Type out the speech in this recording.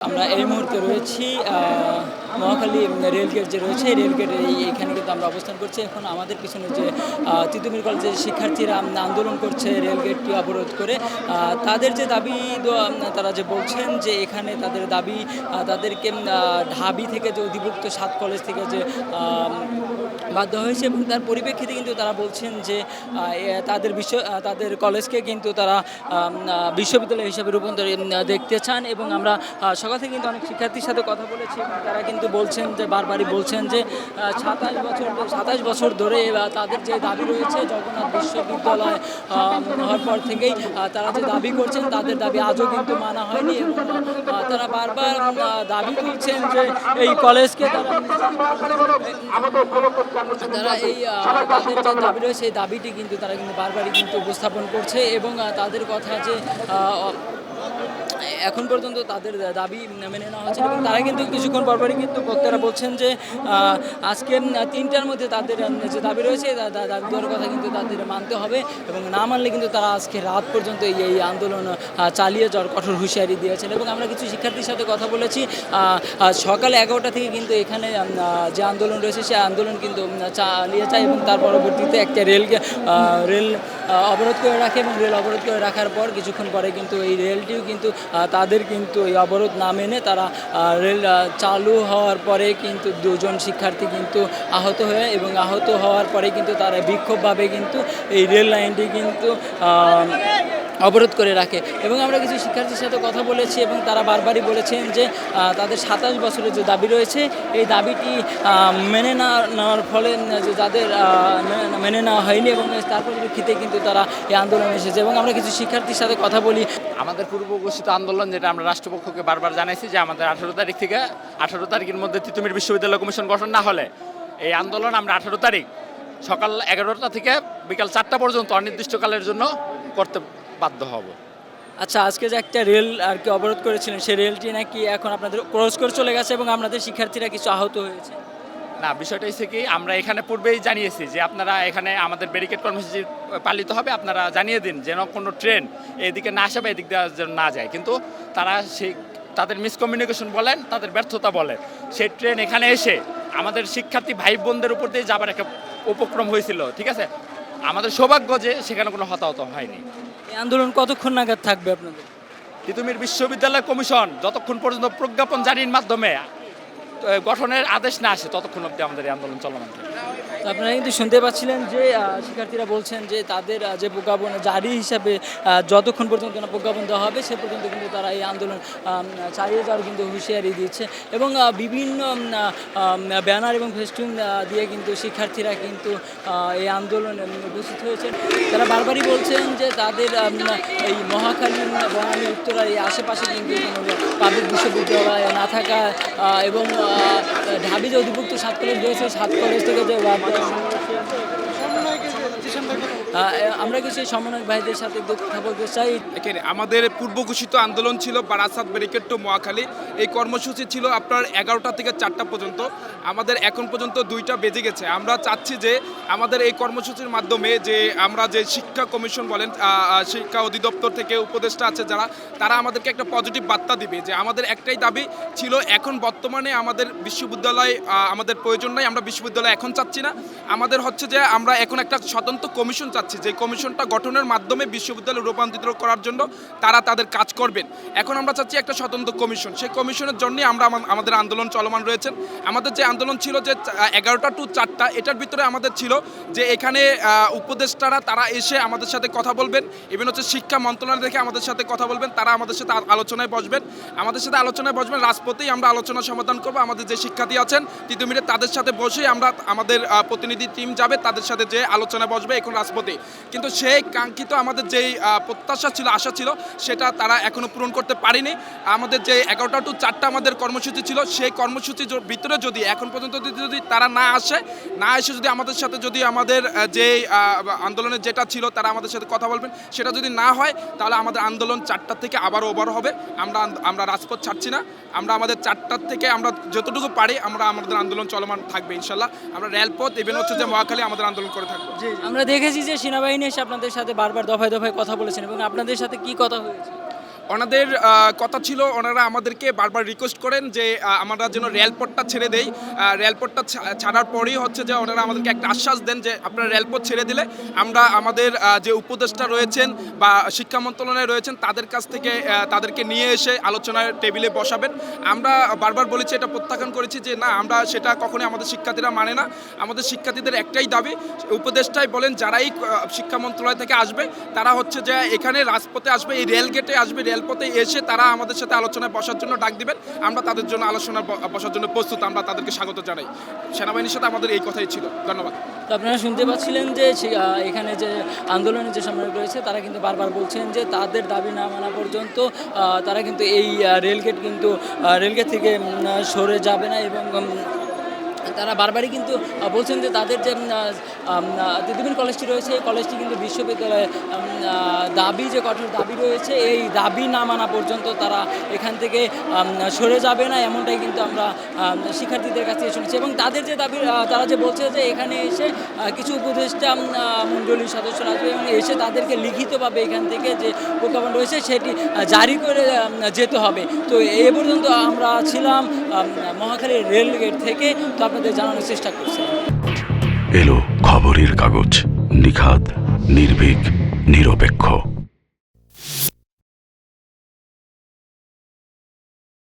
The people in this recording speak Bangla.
আমরা এই মুহূর্তে রয়েছি মহাখালী রেলগেট যে রয়েছে রেলগেটের এখানে কিন্তু আমরা অবস্থান করছি। এখন আমাদের পিছনে যে তিতুমির কলেজের শিক্ষার্থীরা আন্দোলন করছে রেলগেটটি অবরোধ করে। তাদের যে দাবি তারা যে বলছেন যে এখানে তাদের দাবি তাদেরকে ঢাবি থেকে যে অধিভুক্ত সাত কলেজ থেকে যে বাধ্য হয়েছে এবং তার পরিপ্রেক্ষিতে কিন্তু তারা বলছেন যে তাদের বিশ্ব তাদের কলেজকে কিন্তু তারা বিশ্ববিদ্যালয় হিসেবে রূপান্তর দেখতে চান এবং আমরা সকাল থেকে কিন্তু অনেক শিক্ষার্থীর সাথে কথা বলেছি এবং তারা কিন্তু বলছেন যে বারবারই বলছেন যে সাতাশ বছর সাতাশ বছর ধরে তাদের যে দাবি রয়েছে জগন্নাথ বিশ্ববিদ্যালয় হওয়ার পর থেকেই তারা যে দাবি করছেন তাদের দাবি আজও কিন্তু মানা হয়নি এবং তারা বারবার দাবি করছেন যে এই কলেজকে তারা তারা এই তাদের যে দাবি রয়েছে সেই দাবিটি কিন্তু তারা কিন্তু বারবারই কিন্তু উপস্থাপন করছে এবং তাদের কথা যে এখন পর্যন্ত তাদের দাবি মেনে নেওয়া হচ্ছে এবং তারা কিন্তু কিছুক্ষণ পরপরই কিন্তু বক্তারা বলছেন যে আজকে তিনটার মধ্যে তাদের, যে দাবি রয়েছে দাবি দেওয়ার কথা কিন্তু তাদের মানতে হবে এবং না মানলে কিন্তু তারা আজকে রাত পর্যন্ত এই আন্দোলন চালিয়ে যাওয়ার কঠোর হুঁশিয়ারি দিয়েছেন এবং আমরা কিছু শিক্ষার্থীর সাথে কথা বলেছি। সকালে এগারোটা থেকে কিন্তু এখানে যে আন্দোলন রয়েছে সেই আন্দোলন কিন্তু চালিয়ে যায় এবং তার পরবর্তীতে একটা রেল রেল অবরোধ করে রাখে এবং রেল অবরোধ করে রাখার পর কিছুক্ষণ পরে কিন্তু এই রেলটিও কিন্তু তাদের কিন্তু এই অবরোধ না মেনে তারা রেল চালু হওয়ার পরে কিন্তু দুজন শিক্ষার্থী কিন্তু আহত হয়ে এবং আহত হওয়ার পরে কিন্তু তারা বিক্ষোভভাবে কিন্তু এই রেল লাইনটি কিন্তু অবরোধ করে রাখে। এবং আমরা কিছু শিক্ষার্থীর সাথে কথা বলেছি এবং তারা বারবারই বলেছেন যে তাদের সাতাশ বছরের যে দাবি রয়েছে, এই দাবিটি মেনে না, নেওয়ার ফলে যে যাদের মেনে- নেওয়া হয়নি এবং তার পরিপ্রেক্ষিতে কিন্তু তারা এই আন্দোলনে এসেছে। এবং আমরা কিছু শিক্ষার্থীর সাথে কথা বলি। আমাদের পূর্ব ঘোষিত আন্দোলন যেটা আমরা রাষ্ট্রপক্ষকে বারবার জানাইছি যে, আমাদের আঠারো তারিখ থেকে, আঠারো তারিখের মধ্যে তিতুমির বিশ্ববিদ্যালয় কমিশন গঠন না হলে এই আন্দোলন আমরা আঠারো তারিখ সকাল এগারোটা থেকে বিকাল চারটা পর্যন্ত অনির্দিষ্টকালের জন্য করতে বাধ্য হব। আচ্ছা আজকে যে একটা রেল আর কি অবরোধ করেছিলেন সেই রেলটি নাকি এখন আপনাদের ক্রস করে চলে গেছে এবং আপনাদের শিক্ষার্থীরা কিছু আহত হয়েছে? না বিষয়টা হচ্ছে কি আমরা এখানে পূর্বেই জানিয়েছি যে আপনারা এখানে আমাদের ব্যারিকেড কর্মসূচি পালিত হবে আপনারা জানিয়ে দিন যেন কোনো ট্রেন এদিকে না আসে বা এদিক দিয়ে যেন না যায়। কিন্তু তারা সেই তাদের মিসকমিউনিকেশন বলেন তাদের ব্যর্থতা বলেন সেই ট্রেন এখানে এসে আমাদের শিক্ষার্থী ভাই বোনদের উপর দিয়ে যাবার একটা উপক্রম হয়েছিল ঠিক আছে? আমাদের সৌভাগ্য যে সেখানে কোনো হতাহত হয়নি। এই আন্দোলন কতক্ষণ নাগাদ থাকবে আপনাদের? তিতুমির বিশ্ববিদ্যালয় কমিশন যতক্ষণ পর্যন্ত প্রজ্ঞাপন জারির মাধ্যমে গঠনের আদেশ না আসে ততক্ষণ অবধি আমাদের এই আন্দোলন চলমান থাকবে। তো আপনারা কিন্তু শুনতে পাচ্ছিলেন যে শিক্ষার্থীরা বলছেন যে তাদের যে প্রজ্ঞাপন জারি হিসাবে যতক্ষণ পর্যন্ত না প্রজ্ঞাপন দেওয়া হবে, সে পর্যন্ত কিন্তু তারা এই আন্দোলন চালিয়ে যাওয়ার কিন্তু হুঁশিয়ারি দিচ্ছে এবং বিভিন্ন ব্যানার এবং ফেস্টুন দিয়ে কিন্তু শিক্ষার্থীরা কিন্তু এই আন্দোলনে উপস্থিত হয়েছেন। তারা বারবারই বলছেন যে তাদের এই মহাখালী বনানী উত্তরা এই আশেপাশে কিন্তু কোনো পাবলিক বিশ্ববিদ্যালয় থাকা এবং ঢাবি যে অধিভুক্ত সাত কলেজ রয়েছে সাত কলেজ থেকে যে আমরা কিছু সমন্বয়ক ভাইদের সাথে কথা বলতে চাই? এখানে আমাদের পূর্ব ঘোষিত আন্দোলন ছিল বারাসাত ব্যারিকেড টু মহাখালী। এই কর্মসূচি ছিল আপনার এগারোটা থেকে চারটা পর্যন্ত। আমাদের এখন পর্যন্ত দুইটা বেজে গেছে। আমরা চাচ্ছি যে আমাদের এই কর্মসূচির মাধ্যমে যে আমরা যে শিক্ষা কমিশন বলেন শিক্ষা অধিদপ্তর থেকে উপদেষ্টা আছে যারা, তারা আমাদেরকে একটা পজিটিভ বার্তা দিবে যে আমাদের একটাই দাবি ছিল, এখন বর্তমানে আমাদের বিশ্ববিদ্যালয় আমাদের প্রয়োজন নাই, আমরা বিশ্ববিদ্যালয় এখন চাচ্ছি না। আমাদের হচ্ছে যে আমরা এখন একটা স্বতন্ত্র কমিশন চাচ্ছি, যে কমিশনটা গঠনের মাধ্যমে বিশ্ববিদ্যালয় রূপান্তরিত করার জন্য তারা তাদের কাজ করবেন। এখন আমরা চাচ্ছি একটা স্বতন্ত্র কমিশন। সেই কমিশনের জন্যই আমরা আমাদের আন্দোলন চলমান রয়েছেন আমাদের যে আন্দোলন ছিল যে এগারোটা টু চারটা, এটার ভিতরে আমাদের ছিল যে এখানে উপদেষ্টারা, তারা এসে আমাদের সাথে কথা বলবেন। ইভেন হচ্ছে শিক্ষা মন্ত্রণালয় থেকে আমাদের সাথে কথা বলবেন। তারা আমাদের সাথে আলোচনায় বসবেন। আমাদের সাথে আলোচনায় বসবেন, রাজপথেই আমরা আলোচনা সমাধান করব। আমাদের যে শিক্ষার্থী আছেন তিতুমিরে তাদের সাথে বসে আমরা আমাদের প্রতিনিধি টিম যাবে, তাদের সাথে যে আলোচনায় বসবে এখন রাজপথে। কিন্তু সেই কাঙ্ক্ষিত আমাদের যেই প্রত্যাশা ছিল আশা ছিল সেটা তারা এখনও পূরণ করতে পারেনি। আমাদের যে এগারোটা টু চারটা আমাদের কর্মসূচি ছিল সেই কর্মসূচির ভিতরে যদি এখন পর্যন্ত যদি- যদি তারা না আসে না এসে যদি আমাদের সাথে যদি আমাদের যে আন্দোলনের যেটা ছিল তারা আমাদের সাথে কথা বলবেন সেটা যদি না হয় তাহলে আমাদের আন্দোলন চারটা থেকে আবার ওভার হবে। আমরা আমরা রাজপথ ছাড়ছি না। আমরা আমাদের চারটার থেকে আমরা যতটুকু পারি আমরা আমাদের আন্দোলন চলমান থাকবে ইনশাল্লাহ। আমরা রেলপথ ইভেন হচ্ছে যে মহাখালী আমাদের আন্দোলন করে থাকব। আমরা দেখেছি যে সেনাবাহিনী এসে আপনাদের সাথে বারবার দফায় দফায় কথা বলেছেন এবং আপনাদের সাথে কি কথা হয়েছে? ওনাদের কথা ছিল ওনারা আমাদেরকে বারবার রিকোয়েস্ট করেন যে আমরা যেন রেলপথটা ছেড়ে দেই। রেলপথটা ছাড়ার পরেই হচ্ছে যে ওনারা আমাদেরকে একটা আশ্বাস দেন যে, আপনারা রেলপথ ছেড়ে দিলে আমরা আমাদের যে উপদেষ্টা রয়েছেন বা শিক্ষা মন্ত্রণালয়ে রয়েছেন, তাদের কাছ থেকে তাদেরকে নিয়ে এসে আলোচনার টেবিলে বসাবেন। আমরা বারবার বলেছি, এটা প্রত্যাখ্যান করেছি যে, না, আমরা সেটা কখনোই আমাদের শিক্ষার্থীরা মানে না। আমাদের শিক্ষার্থীদের একটাই দাবি, উপদেষ্টাই বলেন, যারাই শিক্ষা মন্ত্রণালয় থেকে আসবে, তারা হচ্ছে যে, এখানে রাজপথে আসবে, এই রেল গেটে আসবে রেলপথে এসে তারা আমাদের সাথে আলোচনায় বসার জন্য ডাক দিবেন। আমরা তাদের জন্য আলোচনা বসার জন্য প্রস্তুত, আমরা তাদেরকে স্বাগত জানাই। সেনাবাহিনীর সাথে আমাদের এই কথাই ছিল। ধন্যবাদ। আপনারা শুনতে পাচ্ছিলেন যে এখানে যে আন্দোলনের যে সাময়িক রয়েছে, তারা কিন্তু বারবার বলছেন যে তাদের দাবি না মানা পর্যন্ত তারা কিন্তু এই রেলগেট কিন্তু রেলগেট থেকে সরে যাবে না এবং তারা বারবারই কিন্তু বলছেন যে তাদের যে দিদিবিন কলেজটি রয়েছে, এই কলেজটি কিন্তু বিশ্ববিদ্যালয়ে দাবি যে কঠোর দাবি রয়েছে, এই দাবি না মানা পর্যন্ত তারা এখান থেকে সরে যাবে না, এমনটাই কিন্তু আমরা শিক্ষার্থীদের কাছ শুনেছি। এবং তাদের যে দাবি তারা যে বলছে যে এখানে এসে কিছু উপদেষ্টা মণ্ডলীর সদস্যরা আসবে এবং এসে তাদেরকে লিখিতভাবে এখান থেকে যে প্রজ্ঞাপন রয়েছে, সেটি জারি করে যেতে হবে। তো এ পর্যন্ত আমরা ছিলাম মহাখালী রেল গেট থেকে। তো আপনাদের জানানোর চেষ্টা করছি। এলো খবরের কাগজ নিখাদ নির্ভীক নিরপেক্ষ।